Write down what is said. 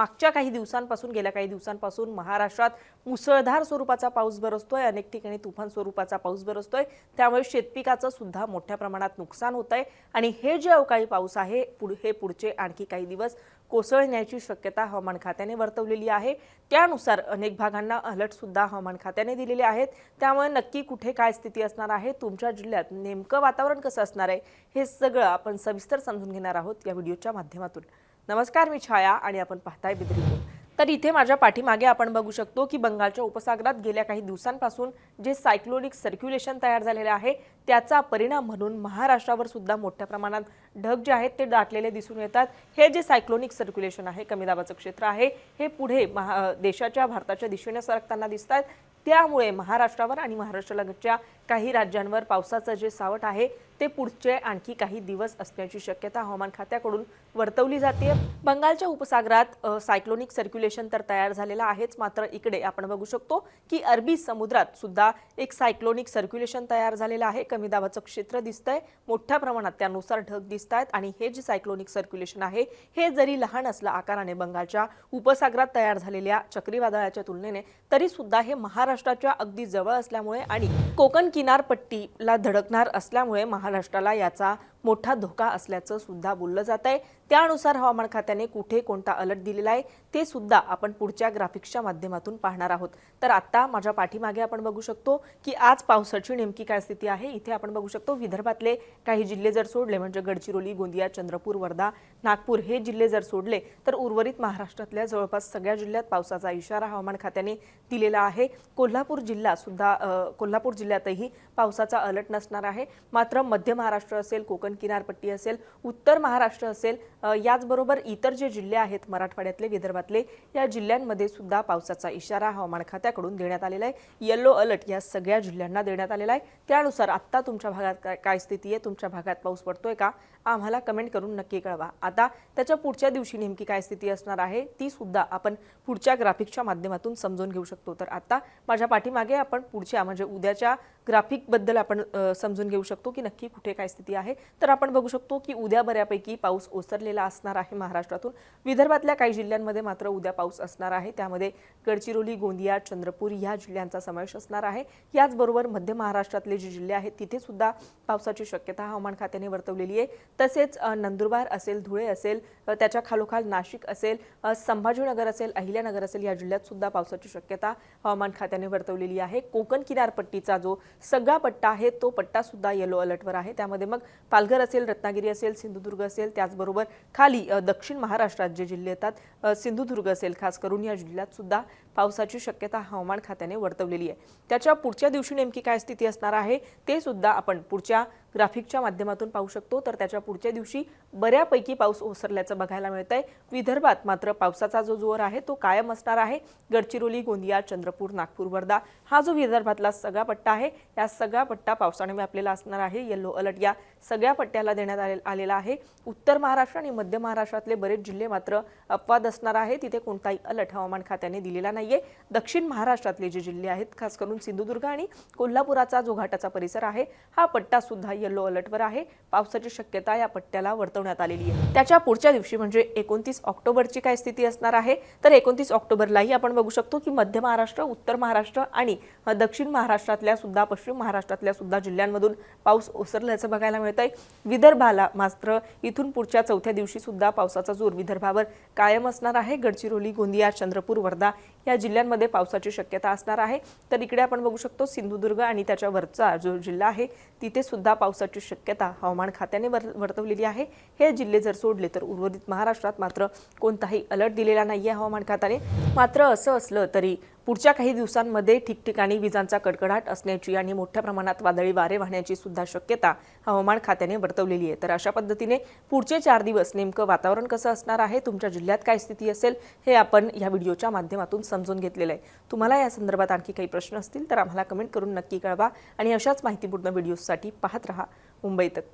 मागच्या काही दिवसांपासून गेल्या काही दिवसांपासून महाराष्ट्रात मुसळधार स्वरूपाचा पाऊस बरसतोय अनेक ठिकाणी तुफान स्वरूपाचा पाऊस बरसतोय. त्यामुळे शेतपिकाचं सुद्धा मोठ्या प्रमाणात नुकसान होत आहे आणि हे जे अवकाळी पाऊस आहे पुढ हे पुढचे आणखी काही दिवस कोसळण्याची शक्यता हवामान खात्याने वर्तवलेली आहे. त्यानुसार अनेक भागांना अलर्ट सुद्धा हवामान खात्याने दिलेले आहेत. त्यामुळे नक्की कुठे काय स्थिती असणार आहे तुमच्या जिल्ह्यात नेमकं वातावरण कसं असणार आहे हे सगळं आपण सविस्तर समजून घेणार आहोत या व्हिडिओच्या माध्यमातून. नमस्कार मी छाया आणि आपण पाहताय बिद्री तर इथे माझ्या पाठीमागे आपण बघू शकतो की बंगालच्या उपसागरात गेल्या काही दिवसांपासून जे सायक्लोनिक सर्क्युलेशन तयार झालेले आहे त्याचा परिणाम म्हणून महाराष्ट्रावर सुद्धा मोठ्या प्रमाणात ढग जे आहेत ते दाटलेले दिसून येतात. हे जे सायक्लोनिक सर्क्युलेशन आहे कमी दाबाचं क्षेत्र आहे हे पुढे महा देशाच्या भारताच्या दिशेने सरकताना दिसत आहेत त्यामुळे महाराष्ट्रावर आणि महाराष्ट्रालगतच्या काही राज्यांवर पावसाचं जे सावट आहे ते पुढचे आणखी काही दिवस असण्याची शक्यता हवामान खात्याकडून वर्तवली जाते बंगालच्या उपसागरात सायक्लोनिक सर्क्युलेशन तर तयार झालेलं आहेच मात्र इकडे आपण बघू शकतो की अरबी समुद्रात सुद्धा एक सायक्लोनिक सर्क्युलेशन तयार झालेलं आहे. कमी दाबाचं क्षेत्र दिसतंय मोठ्या प्रमाणात त्यानुसार ढग दिसत आहेत आणि हे जे सायक्लोनिक सर्क्युलेशन आहे हे जरी लहान असलं आकाराने बंगालच्या उपसागरात तयार झालेल्या चक्रीवादळाच्या तुलनेने तरी सुद्धा हे महाराष्ट्राच्या अगदी जवळ असल्यामुळे आणि कोकण किनारपट्टीला धडकणार असल्यामुळे महाराष्ट्राला याचा मोठा धोका असल्याचं सुद्धा बोललं जात आहे. त्यानुसार हवामान खात्याने कुठे कोणता अलर्ट दिलेला आहे ते सुद्धा आपण पुढच्या ग्राफिक्सच्या माध्यमातून पाहणार आहोत. तर आता माझ्या पाठीमागे आपण बघू शकतो की आज पावसाची नेमकी काय स्थिती आहे. इथे आपण बघू शकतो विदर्भातले काही जिल्हे जर सोडले म्हणजे गडचिरोली गोंदिया चंद्रपूर वर्धा नागपूर हे जिल्हे जर सोडले तर उर्वरित महाराष्ट्रातल्या जवळपास सगळ्या जिल्ह्यात पावसाचा इशारा हवामान खात्याने दिलेला आहे. कोल्हापूर जिल्हा सुद्धा कोल्हापूर जिल्ह्यातही पावसाचा अलर्ट नसणार आहे. मात्र मध्य महाराष्ट्र असेल कोकण किनारपट्टी असेल उत्तर महाराष्ट्र असेल याचबरोबर इतर जे जिल्हे आहेत मराठवाड्यातले विदर्भातले या जिल्ह्यांमध्ये सुद्धा पावसाचा इशारा हवामान खात्याकडून देण्यात आलेला आहे. येलो अलर्ट या सगळ्या जिल्ह्यांना देण्यात आलेला आहे. त्यानुसार आत्ता तुमच्या भागात काय स्थिती आहे? तुमच्या भागात पाऊस पडतोय का? आम्हाला कमेंट करून नक्की कळवा. आता त्याच्या पुढच्या दिवशी नेमकी काय स्थिती असणार आहे ती सुद्धा आपण पुढच्या ग्राफिक्सच्या माध्यमातून समजून घेऊ शकतो. तर आता माझ्या पाठीमागे आपण पुढच्या म्हणजे उद्याच्या ग्राफिकबद्दल आपण समजून घेऊ शकतो की नक्की कुठे काय स्थिती आहे. तर आपण बघू शकतो की उद्या बऱ्यापैकी पाऊस ओसरलेला असणार आहे महाराष्ट्रातून. विदर्भातल्या काही जिल्ह्यांमध्ये मात्र उद्या पाऊस असणार आहे. त्यामध्ये गडचिरोली गोंदिया चंद्रपूर या जिल्ह्यांचा समावेश असणार आहे. याचबरोबर मध्य महाराष्ट्रातले जे जिल्हे आहेत तिथे सुद्धा पावसाची शक्यता हवामान खात्याने वर्तवलेली आहे. तसेच नंदुरबार असेल धुळे असेल त्याच्या खालोखाल नाशिक असेल संभाजीनगर असेल अहिल्यानगर असेल या जिल्ह्यात सुद्धा पावसाची शक्यता हवामान खात्याने वर्तवलेली आहे. कोकण किनारपट्टीचा जो सगळा पट्टा आहे तो पट्टा सुद्धा येलो अलर्टवर आहे. त्यामध्ये मग पालघर असेल रत्नागिरी असेल सिंधुदुर्ग असेल त्याचबरोबर खाली दक्षिण महाराष्ट्रात जे जिल्हे येतात. सिंधुदुर्ग असेल खास करून या जिल्ह्यात सुद्धा पावसाची शक्यता हवामान खात्याने वर्तवलेली आहे. त्याच्या पुढच्या दिवशी नेमकी काय स्थिती असणार आहे ते सुद्धा आपण पुढच्या ग्राफिकच्या माध्यमातून पाहू शकतो. तर त्याच्या पुढच्या दिवशी बऱ्यापैकी पाऊस ओसरल्याचं बघायला मिळत आहे विदर्भात मात्र पावसाचा जो जोर आहे तो कायम असणार आहे. गडचिरोली गोंदिया चंद्रपूर नागपूर वर्धा हा जो विदर्भातला सगळा पट्टा आहे या सगळा पट्टा पावसाने व्यापलेला असणार आहे. येलो अलर्ट या सगळ्या पट्ट्याला देण्यात आले आलेला आहे. उत्तर महाराष्ट्र आणि मध्य महाराष्ट्रातले बरेच जिल्हे मात्र अपवाद असणार आहे. तिथे कोणताही अलर्ट हवामान खात्याने दिलेला नाहीये. दक्षिण महाराष्ट्रातले जे जिल्हे आहेत खास करून सिंधुदुर्ग आणि कोल्हापुराचा जो घाटाचा परिसर आहे हा पट्टा सुद्धा येलो अलर्टवर आहे. पावसाची शक्यता या पट्ट्याला वर्तवण्यात आलेली आहे. त्याच्या पुढच्या दिवशी म्हणजे एकोणतीस ऑक्टोबरची काय स्थिती असणार आहे? तर एकोणतीस ऑक्टोबरलाही आपण बघू शकतो की मध्य महाराष्ट्र उत्तर महाराष्ट्र आणि दक्षिण महाराष्ट्रातल्या सुद्धा पश्चिम महाराष्ट्रातल्या सुद्धा जिल्ह्यांमधून पाऊस ओसरल्याचं बघायला मिळत आहे विदर्भाला मात्र इथून पुढच्या चौथ्या दिवशी सुद्धा पावसाचा जोर विदर्भावर कायम असणार आहे. गडचिरोली गोंदिया चंद्रपूर वर्धा या जिल्ह्यांमध्ये पावसाची शक्यता असणार आहे. तर इकडे आपण बघू शकतो सिंधुदुर्ग आणि त्याच्या वरचा जो जिल्हा आहे तिथे सुद्धा पाऊस पावसाची शक्यता हवामान खात्याने वर्तवलेली आहे. हे जिल्हे जर सोडले तर उर्वरित महाराष्ट्रात मात्र कोणताही अलर्ट दिलेला नाही आहे हवामान खात्याने. मात्र असं असलं तरी पुढच्या काही दिवसांमध्ये ठिकठिकाणी विजांचा कडकडाट असण्याची आणि मोठ्या प्रमाणात वादळी वारे वाहण्याची सुद्धा शक्यता हवामान खात्याने वर्तवलेली आहे. तर अशा पद्धतीने पुढचे चार दिवस नेमकं वातावरण कसं असणार आहे तुमच्या जिल्ह्यात काय स्थिती असेल हे आपण या व्हिडिओच्या माध्यमातून समजून घेतलेलं आहे. तुम्हाला या संदर्भात आणखी काही प्रश्न असतील तर आम्हाला कमेंट करून नक्की कळवा आणि अशाच माहितीपूर्ण व्हिडिओसाठी पाहत राहा. मुंबई तक